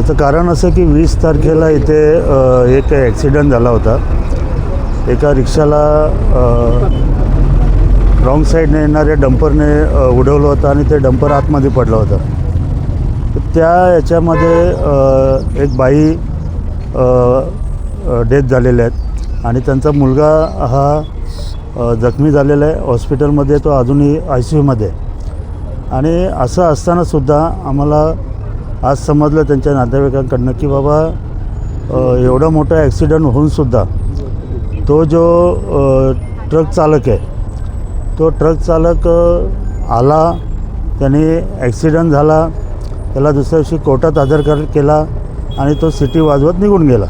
त्याचं कारण असं की वीस तारखेला इथे एक ॲक्सिडंट झाला होता. एका रिक्षाला रॉंग साईडने येणाऱ्या डंपरने उडवलं होतं आणि ते डंपर आतमध्ये पडलं होतं. त्या याच्यामध्ये एक बाई डेथ झालेल्या आहेत आणि त्यांचा मुलगा हा जखमी झालेला आहे. हॉस्पिटलमध्ये तो अजूनही आय सी यूमध्ये आहे. आणि असं असतानासुद्धा आम्हाला आज समजलं त्यांच्या नातेवाईकांकडनं की बाबा एवढा मोठा ॲक्सिडंट होऊनसुद्धा तो जो ट्रक चालक आहे तो ट्रक चालक आला त्याने ॲक्सिडंट झाला त्याला दुसऱ्या दिवशी कोर्टात हजर कर केला आणि तो सिटी वाजवत निघून गेला.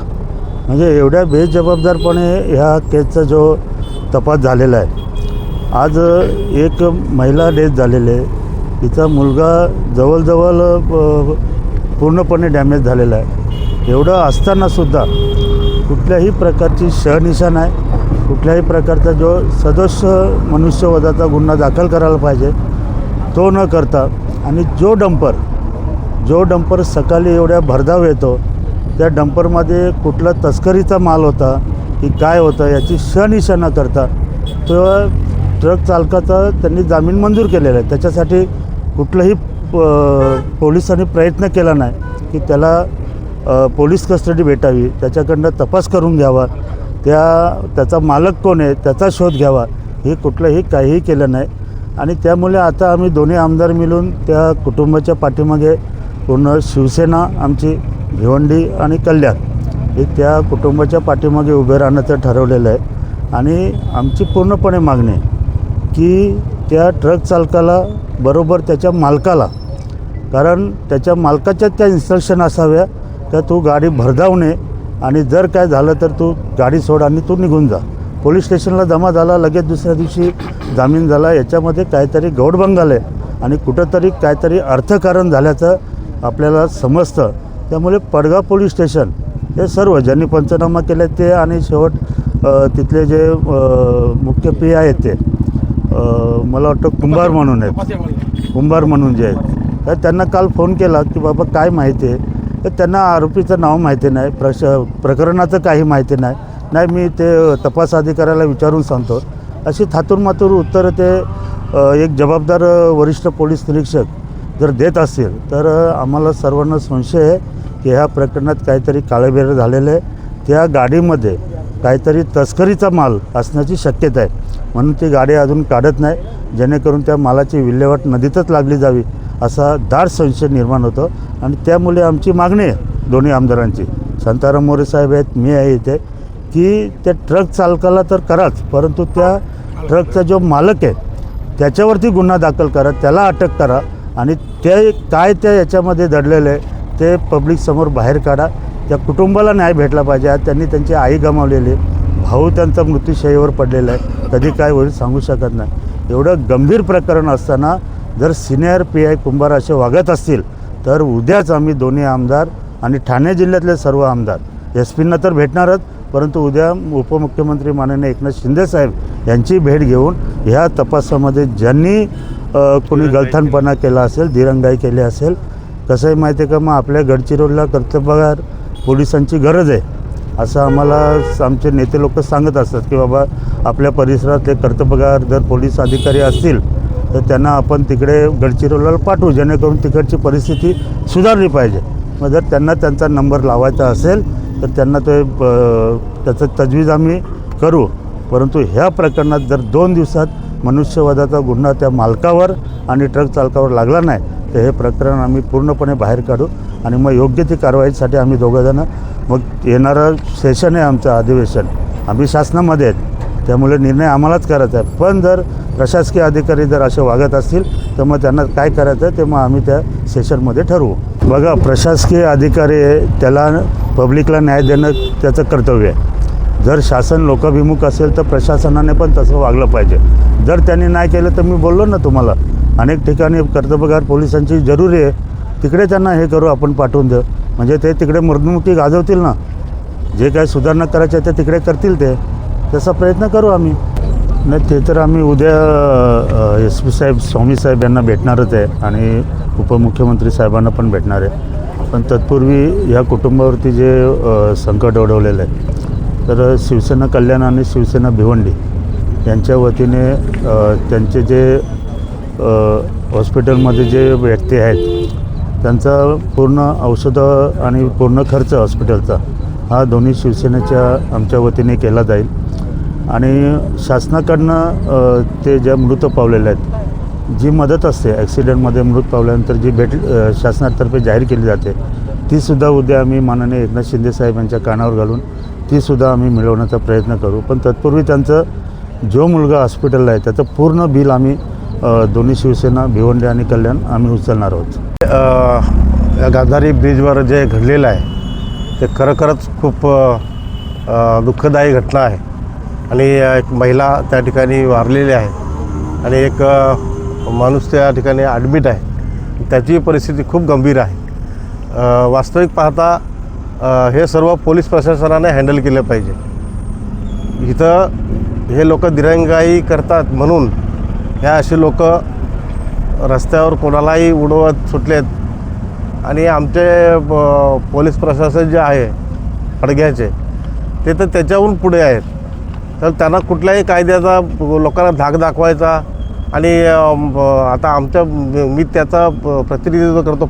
म्हणजे एवढ्या बेजबाबदारपणे ह्या केसचा जो तपास झालेला आहे. आज एक महिला डेथ झालेली आहे. तिचा मुलगा जवळजवळ पूर्णपणे डॅमेज झालेला आहे. एवढं असतानासुद्धा कुठल्याही प्रकारची शहनिशा नाही कुठल्याही प्रकारचा जो सदस्य मनुष्यवधाचा गुन्हा दाखल करायला पाहिजे तो न करता आणि जो डंपर जो डंपर सकाळी एवढ्या भरधाव येतो त्या डंपरमध्ये कुठला तस्करीचा माल होता की काय होतं याची शनिशा न करता तो ट्रक चालकाचा त्यांनी जामीन मंजूर केलेला आहे. त्याच्यासाठी कुठलंही पोलिसांनी प्रयत्न केला नाही की त्याला पोलीस कस्टडी भेटावी त्याच्याकडनं तपास करून घ्यावा त्या त्याचा मालक कोण आहे त्याचा शोध घ्यावा हे कुठलंही काहीही केलं नाही. आणि त्यामुळे आता आम्ही दोन्ही आमदार मिळून त्या कुटुंबाच्या पाठीमागे पूर्ण शिवसेना आमची भिवंडी आणि कल्याण हे त्या कुटुंबाच्या पाठीमागे उभे राहण्याचं ठरवलेलं आहे. आणि आमची पूर्णपणे मागणी आहे की त्या ट्रक चालकाला बरोबर त्याच्या मालकाला कारण त्याच्या मालकाच्या त्या इन्स्ट्रक्शन असाव्या का तू गाडी भरधावणे आणि जर काय झालं तर तू गाडी सोड आणि तू निघून जा. पोलीस स्टेशनला जमा झाला लगेच दुसऱ्या दिवशी जामीन झाला. याच्यामध्ये काहीतरी गौडबंगाल आहे आणि कुठंतरी काहीतरी अर्थकारण झाल्याचं आपल्याला समजतं. त्यामुळे पडगाव पोलीस स्टेशन हे सर्व ज्यांनी पंचनामा केले ते आणि शेवट तिथले जे मुख्य पी आहेत ते मला वाटतं कुंभार म्हणून आहेत. कुंभार म्हणून जे आहेत. तर त्यांना काल फोन केला की बाबा काय माहिती आहे? तर त्यांना आरोपीचं नाव माहिती नाही प्रश प्रकरणाचं काही माहिती नाही. नाही मी ते तपास अधिकाऱ्याला विचारून सांगतो. अशी थातूर मातूर उत्तरं ते एक जबाबदार वरिष्ठ पोलीस निरीक्षक जर देत असतील तर आम्हाला सर्वांना संशय आहे की ह्या प्रकरणात काहीतरी काळेबेर झालेलं आहे. त्या गाडीमध्ये काहीतरी तस्करीचा माल असण्याची शक्यता आहे. म्हणून ती गाडी अजून काढत नाही. जेणेकरून त्या मालाची विल्हेवाट नदीतच लागली जावी. असा दाट संशय निर्माण होतो. आणि त्यामुळे आमची मागणी आहे दोन्ही आमदारांची. संताराम मोरे साहेब आहेत मी आहे इथे. की त्या ट्रक चालकाला तर कराच परंतु त्या ट्रकचा जो मालक आहे त्याच्यावरती गुन्हा दाखल करा त्याला अटक करा आणि ते काय त्या याच्यामध्ये दडलेलं आहे ते पब्लिकसमोर बाहेर काढा. त्या कुटुंबाला न्याय भेटला पाहिजे. आज त्यांनी त्यांची आई गमावलेली आहे. भाऊ त्यांचा मृत्यूशयीवर पडलेला आहे. कधी काय होईल सांगू शकत नाही. एवढं गंभीर प्रकरण असताना जर सिनियर पी आय कुंभार असे वागत असतील तर उद्याच आम्ही दोन्ही आमदार आणि ठाणे जिल्ह्यातले सर्व आमदार एस पींना तर भेटणारच परंतु उद्या उपमुख्यमंत्री माननीय एकनाथ शिंदेसाहेब यांची भेट घेऊन ह्या तपासामध्ये ज्यांनी कोणी गलथानपणा केला. असेल दिरंगाई केली असेल कसं आहे माहिती आहे का मग आपल्या गडचिरोलीला कर्तव्यगार पोलिसांची गरज आहे. असं आम्हाला आमचे नेते लोक सांगत असतात की बाबा आपल्या परिसरातले कर्तव्यगार जर पोलीस अधिकारी असतील तर त्यांना आपण तिकडे गडचिरोलीला पाठवू जेणेकरून तिकडची परिस्थिती सुधारली पाहिजे. मग जर त्यांना त्यांचा नंबर लावायचा असेल तर त्यांना ते त्याचं तजवीज आम्ही करू. परंतु ह्या प्रकरणात जर दोन दिवसात मनुष्यवादाचा गुन्हा त्या मालकावर आणि ट्रक चालकावर लागला नाही तर हे प्रकरण आम्ही पूर्णपणे बाहेर काढू आणि मग योग्य ती कारवाईसाठी आम्ही दोघंजणं मग येणारं सेशन आहे आमचं अधिवेशन. आम्ही शासनामध्ये आहेत. त्यामुळे निर्णय आम्हालाच करायचा आहे. पण जर प्रशासकीय अधिकारी जर असे वागत असतील तर मग त्यांना काय करायचं आहे ते मग आम्ही त्या सेशनमध्ये ठरवू. बघा प्रशासकीय अधिकारी त्याला पब्लिकला न्याय देणं त्याचं कर्तव्य आहे. जर शासन लोकाभिमुख असेल तर प्रशासनाने पण तसं वागलं पाहिजे. जर त्यांनी नाही केलं तर मी बोललो ना तुम्हाला अनेक ठिकाणी कर्तव्यगार पोलिसांची जरुरी आहे. तिकडे त्यांना हे करू आपण पाठवून देऊ. म्हणजे ते तिकडे मर्दमुक्ती गाजवतील ना. जे काय सुधारणा करायचे ते तिकडे करतील ते. तसा प्रयत्न करू आम्ही. नाही ते तर आम्ही उद्या एस पी साहेब स्वामी साहेब यांना भेटणारच आहे आणि उपमुख्यमंत्री साहेबांना पण भेटणार आहे. पण तत्पूर्वी या कुटुंबावरती जे संकट ओढवलेलं आहे तर शिवसेना कल्याण आणि शिवसेना भिवंडी यांच्या वतीने त्यांचे जे हॉस्पिटलमध्ये जे व्यक्ती आहेत त्यांचा पूर्ण औषधं आणि पूर्ण खर्च हॉस्पिटलचा हा दोन्ही शिवसेनेच्या आमच्या वतीने केला जाईल. आणि शासनाकडनं ते ज्या मृत पावलेले आहेत जी मदत असते ॲक्सिडेंटमध्ये मृत पावल्यानंतर जी भेट शासनातर्फे जाहीर केली जाते तीसुद्धा उद्या आम्ही माननीय एकनाथ शिंदे साहेब यांच्या कानावर घालून तीसुद्धा आम्ही मिळवण्याचा प्रयत्न करू. पण तत्पूर्वी त्यांचं जो मुलगा हॉस्पिटलला आहे त्याचं पूर्ण बिल आम्ही दोन्ही शिवसेना भिवंडी आणि कल्याण आम्ही उचलणार आहोत. या गांधारी ब्रिजवर जे घडलेलं आहे ते खरोखरच खूप दुःखदायी घटना आहे. आणि एक महिला त्या ठिकाणी वारलेली आहे. आणि एक माणूस त्या ठिकाणी ॲडमिट आहे. त्याची परिस्थिती खूप गंभीर आहे. वास्तविक पाहता हे सर्व पोलीस प्रशासनाने हँडल केलं पाहिजे. इथं हे लोक दिरंगाई करतात म्हणून ह्या असे लोक रस्त्यावर कोणालाही उडवत सुटलेत. आणि आमचे ब- पोलीस प्रशासन जे आहे अडग्याचे ते तर त्याच्याहून पुढे आहेत. तर त्यांना कुठल्याही कायद्याचा लोकांना धाक दाखवायचा आणि आता आमच्या मी त्याचा प्रतिनिधित्व करतो.